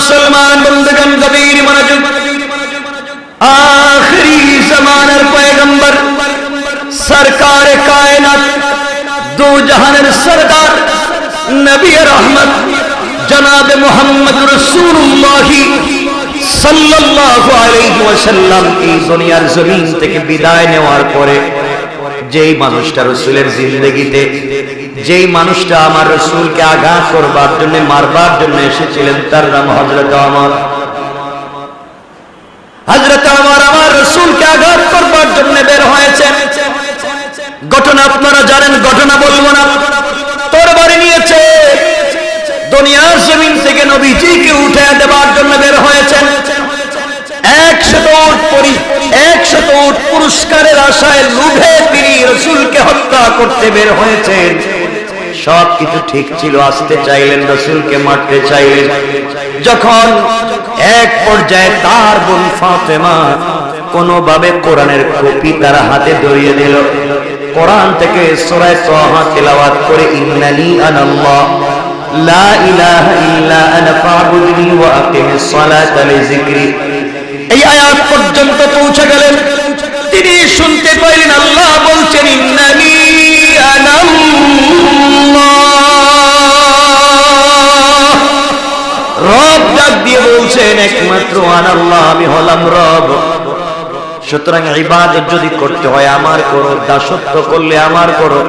মুসলমান বন্ধুগণ গভীর মনোযোগ আখরি জমানার পয়গম্বর সরকার কায়নাত দু জাহানের সরদার নবী রহমত জনাব মোহাম্মদ রসুল্লাহ সাল্লাল্লাহু আলাইহি ওয়াসাল্লাম এই দুনিয়ার জমিন থেকে বিদায় নেওয়ার পরে যেই মানুষটা রসুলের জিন্দগিতে যেই মানুষটা আমার রসুলকে আঘাত করবার জন্য, মারবার জন্য এসেছিলেন, তার নাম হজরত আমার হজরত আমার আমার রসুলকে আঘাত করবার জন্য বের হয়েছে ঘটনা আপনারা জানেন, ঘটনা বলব না। তোর বাড়ি নিয়েছে। দুনিয়ার জমিন থেকে নবীজিকে উঠে দেবার জন্য বের হয়েছেন। একশত পুরস্কারের আশায় লুভে তিনি রসুলকে হত্যা করতে বের হয়েছেন। সব কিছু ঠিক ছিল, আসতে চাইলেন, রসুলকে মারতে চাইলেন। যখন এক পর্যায়ে তার বোন ফাতেমা কোনোভাবে কোরআনের কপি তার হাতে ধরিয়ে দিল। কোরআন থেকে সূরা তাহা তেলাওয়াত করে, ইন্নানি আনাল্লাহ, লা ইলাহা ইল্লা আনা ফাবুদনি ওয়া আকিমিস সালাতা লিযিকরি। এই আয়াত পর্যন্ত পৌঁছে গেলেন। তিনি শুনতে পাইলেন, আল্লাহ বলছেন, ইন্নানি একমাত্র আনাল্লাহ আমি হলাম রব। সুতরাং ইবাদত যদি করতে হয়, আমার করো। দাসত্ব করলে আমার করো।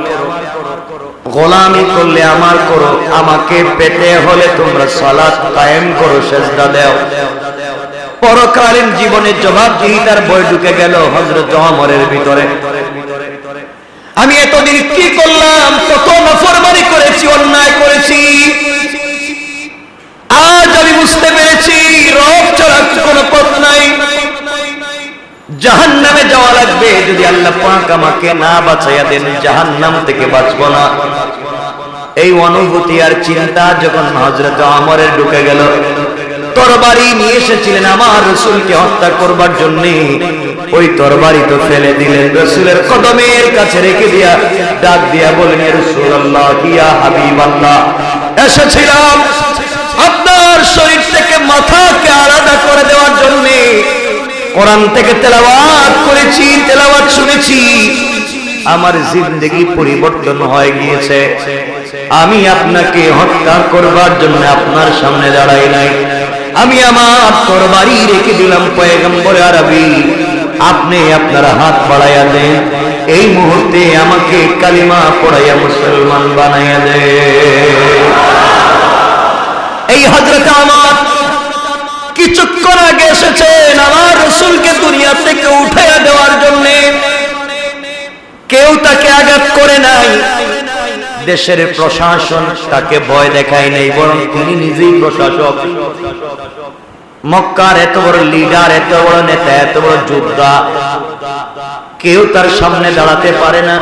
গোলামি করলে আমার করো। আমাকে পেতে হলে তোমরা সালাত কায়েম করো, সেজদা দেও। পরকালীন বই ঢুকে গেল হজরত অমরের ভিতরে। আমি এতদিন কি করলাম কত নফরমানি করেছি অন্যায় করেছি আজ আমি বুঝতে পেরেছি রব ছাড়া কোনো পথ নাই জাহান নামে যাওয়া লাগবে, যদি আল্লাহ পাক আমাকে না বাঁচাইয়া দেন জাহান নাম থেকে বাঁচবো না। এই অনুভূতি আর চিন্তা যখন হজরত আমরের ঢুকে গেল, তরবারি নিয়ে এসেছিলেন আমার রসুলকে হত্যা করবার জন্য। ওই তরবারি তো ফেলে দিলেন, রসুলের কদমের কাছে রেখে দিয়া ডাক দিয়া বলেন রসুল আল্লাহ কিয়া হাবিব আল্লাহ এসেছিলাম আপনার শরীর থেকে মাথাকে আলাদা করে দেওয়ার জন্য। কোরআন থেকে তেলাওয়াত করেছি, তেলাওয়াত শুনেছি। আমার জিন্দগি পরিবর্তন হয়ে গিয়েছে। আমি আপনাকে হত্যা করবার জন্য আপনার সামনে দাঁড়াই নাই। আমি আমার তরবারি রেখে দিলাম পয়গম্বর আরবি। আপনি আপনার হাত বাড়াইয়া দেন। এই মুহূর্তে আমাকে কালিমা পড়াইয়া মুসলমান বানাইয়া দেন। এই হজরত আমার কিছুক্ষণ আগে আমার রসুলকে দুনিয়া থেকে উঠে দেওয়ার জন্য কেউ তাকে আঘাত করে নাই। দেশের প্রশাসন তাকে ভয় দেখায় নেই, বরং তিনি নিজেই প্রশাসক। মক্কার এত বড় লিডার এত বড় নেতা, এত বড় যোদ্ধা, কেউ তার সামনে দাঁড়াতে পারে না।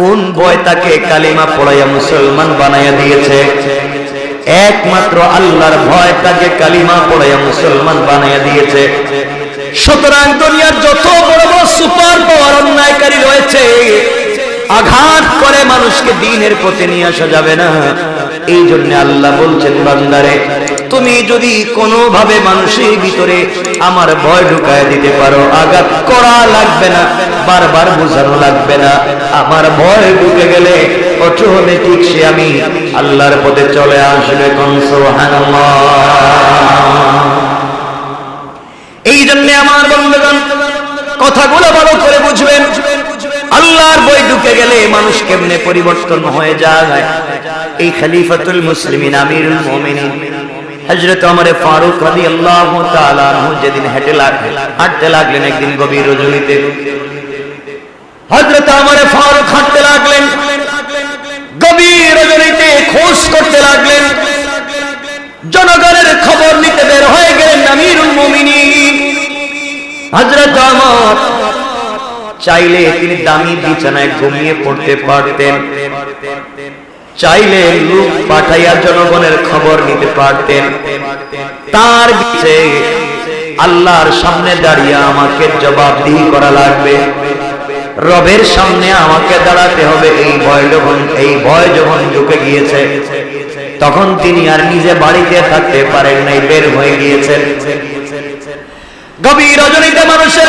কোন ভয় তাকে কালিমা পড়াইয়া মুসলমান বানাইয়া দিয়েছে? একমাত্র আল্লাহর ভয় তাকে কালিমা পড়াইয়া মুসলমান বানাইয়া দিয়েছে। সুতরাং দুনিয়ার যত বড় বড় সুপার পাওয়ার অন্যায়কারী রয়েছে, আঘাত করে মানুষকে দিনের পথে নিয়ে আসা যাবে না। এই জন্য আল্লাহ বলছেন, বান্দারে, তুমি যদি কোনোভাবে মানুষের ভিতরে আমার ভয় ঢুকায় দিতে পারো, আঘাত করা লাগবে না, বারবার বোঝানো লাগবে না। আমার ভয় ঢুকে গেলে অটোমেটিক সে আমি আল্লাহর পথে চলে আসবে এই জন্য আমার বন্ধুগণ কথাগুলো ভালো করে বুঝবেন আল্লাহর বই ঢুকে গেলে মানুষ কেমনে পরিবর্তন হয়ে যায়। এই খলিফাতুল মুসলিমিন, আমিরুল মুমিনিন জনগণের খবর নিতে বের হয়ে গেলেন আমিরুল হযরত ওমর চাইলে তিনি দামি বিছানায় ঘুমিয়ে পড়তে পারতেন। চাইলে লোক পাঠাইয়া জনগণের খবর নিতে পারতেন। তার আল্লাহর সামনে দাঁড়িয়ে আমাকে জবাবদিহি করা লাগবে। রবের সামনে আমাকে দাঁড়াতে হবে, এই ভয় যখন, এই ভয় যখন ঢুকে গিয়েছে, তখন তিনি আর নিজে বাড়িতে থাকতে পারেন নাই, বের হয়ে গিয়েছেন। গভীর রজনীতে মানুষের